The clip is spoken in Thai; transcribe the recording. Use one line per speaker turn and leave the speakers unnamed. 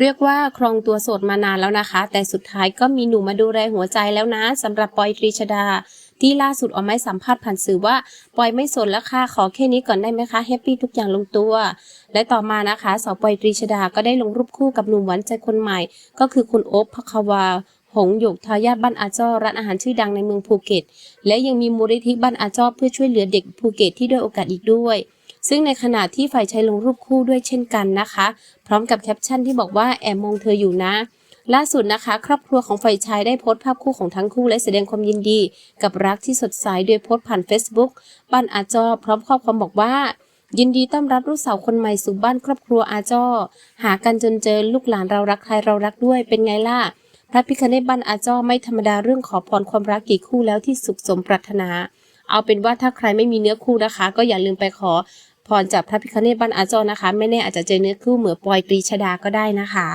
เรียกว่าครองตัวโสดมานานแล้วนะคะ แต่สุดท้ายก็มีหนุ่มมาดูแลหัวใจแล้วนะสำหรับปอยตรีชดา ที่ล่าสุดออกมาให้สัมภาษณ์ผ่านสื่อว่าปอยไม่สนแล้วค่ะขอแค่นี้ก่อนได้ไหมคะแฮปปี้ทุกอย่างลงตัว และต่อมานะคะสาวปอยตรีชดาก็ได้ลงรูปคู่กับหนุ่มหวานใจคนใหม่ ก็คือคุณโอ๊บพควาหงหยกทายาทบ้านอาจอร้านอาหารชื่อดังในเมืองภูเก็ต และยังมีมูลนิธิบ้านอาจอเพื่อช่วยเหลือเด็กภูเก็ตที่ด้อยโอกาสอีกด้วย ซึ่งในขณะที่ฝ่ายชายลงรูปคู่ด้วยเช่นกันนะคะ พร้อมกับแคปชั่นที่บอกว่าแอบมองเธออยู่นะ ล่าสุดนะคะ ครอบครัวของฝ่ายชายได้โพสต์ภาพคู่ของทั้งคู่และแสดงความยินดี กับรักที่สดใสโดยโพสต์ผ่าน Facebook บ้านอาจอพร้อมข้อความบอกว่ายินดีต้อนรับลูกสาวคนใหม่สู่บ้านครอบครัวอาจอ หากันจนเจอลูกหลานเรารักใครเรารักด้วยเป็นไงล่ะ พระพิคเนตบ้านอาจอไม่ธรรมดาเรื่องขอพรความรักกี่คู่แล้วที่สุขสมปรารถนา เอาเป็นว่าถ้าใครไม่มีเนื้อคู่นะคะ ก็อย่าลืมไปขอ พรจากพระพิคเนตบ้านอาจอนะคะ ไม่แน่อาจจะเจอเนื้อคู่เหมือนปอยตรีชดาก็ได้นะคะ